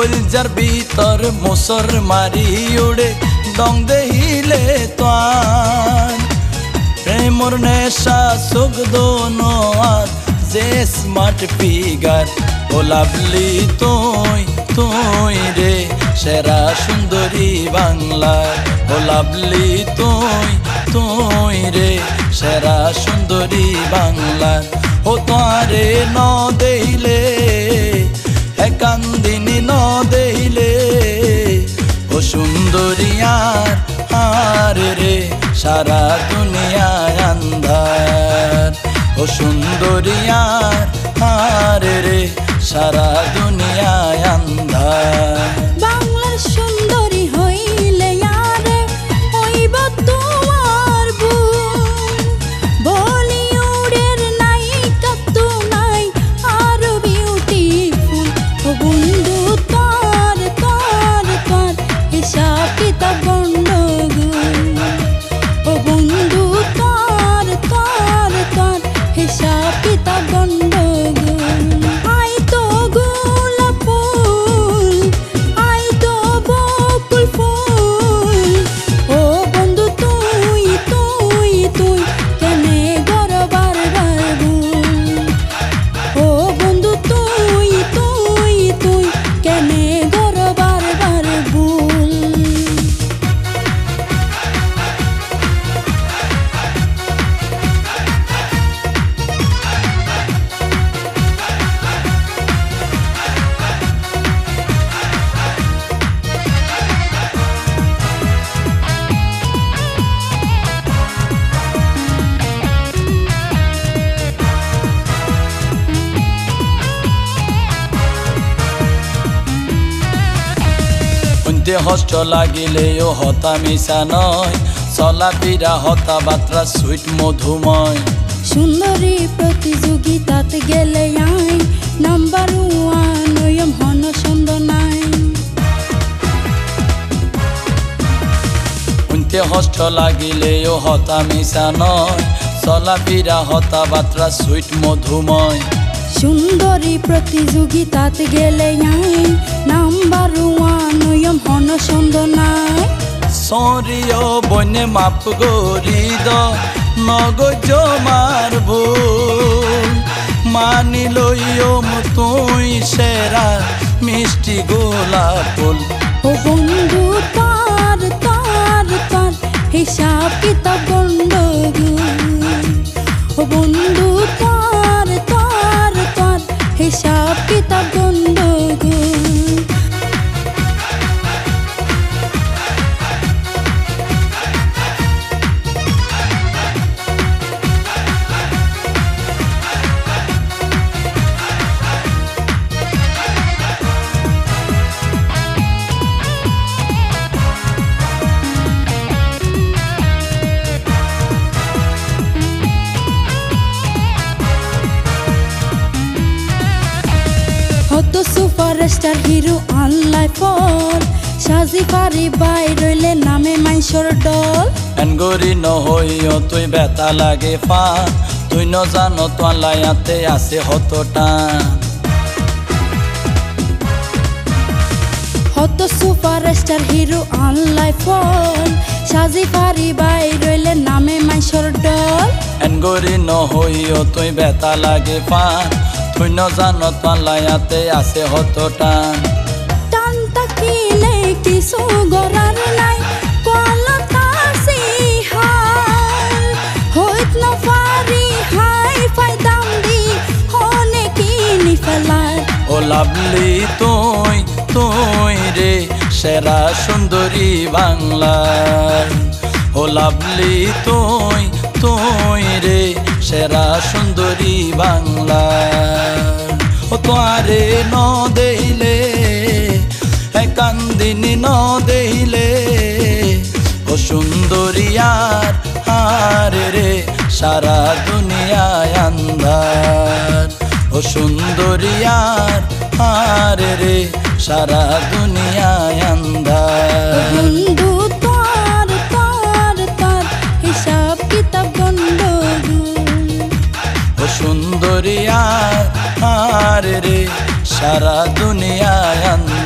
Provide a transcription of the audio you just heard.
কলিজার ভিতর মুসর মারি উড়ে, দং দেহিলে তান প্রেমর নেশা, সুখ দোনো আর, যে স্মার্ট ফিগার ও লাভলি তুই তুই রে, সেরা সুন্দরী বাংলার। ও লাভলি তুই তুই রে, সেরা সুন্দরী বাংলার। ও তারে ন দেইলে সুন্দরিয়ার হার রে সারা দুনিয়ায় আন্ধার। ও সুন্দরিয়ার হার রে সারা দুনিয়ায় আন্ধার। শুনতে হস্ত লাগিলেও হতা মিশা নয়। চলা পিরা হতা বাত্রা সুইট মধুময়। সুন্দরী প্রতিযোগিতাতে গেলে আই নাম্বার ওয়ান ওয়ম হন শুনতে লাগিলেও হতা মিশা নয় চলা পিরা হতা বাত্রা সুইট মধুময়। সুন্দরী প্রতিযোগিতাতে গেলে আই নাম্বার ওয়ান ওয়ম সরিও বনে মাপ গরিদ নগজ মার ভুল। মানি লইও তুই সেরা মিষ্টি গোলাপ ফুল। ও বন্ধু, তার তার তার, হিসাব কিতাব গন্ডগোল হত সুপারস্টার হিরো আনলাই ফল সাজি পারি বাই রইলে নামে মাইসর ডল। এনগরি নহইও তুই বেতা লাগে ফান তুই ন জানো তোলায়াতে আছে হত টান। হত সুপারস্টার হিরো আনলাই ফল সাজি পারি বাই রইলে নামে মাইসর ডল। এনগরি নহইও তুই বেতা লাগে ফান তুই ন জানো তোলায়াতে আছে হত টান তাকিলে কিছু গরার নাই? কলতা হাল। হইত নপারি হাই ফাইদাম দি হনে কিনি ফেলার ও লাভলি তুই তুই রে সেরা সুন্দরী বাংলার ও লাভলি তুই তুই রে সেরা সুন্দরী বাংলা। ও তোয়ারে ন দেইলে কান্দিনী ন দেইলে, ও সুন্দরিয়ার হার রে সারা দুনিয়ায় আন্ধার। ও সুন্দরিয়ার হার রে সারা দুনিয়ায় আন্ধার। সারা দুনিয়ায় আন্ধার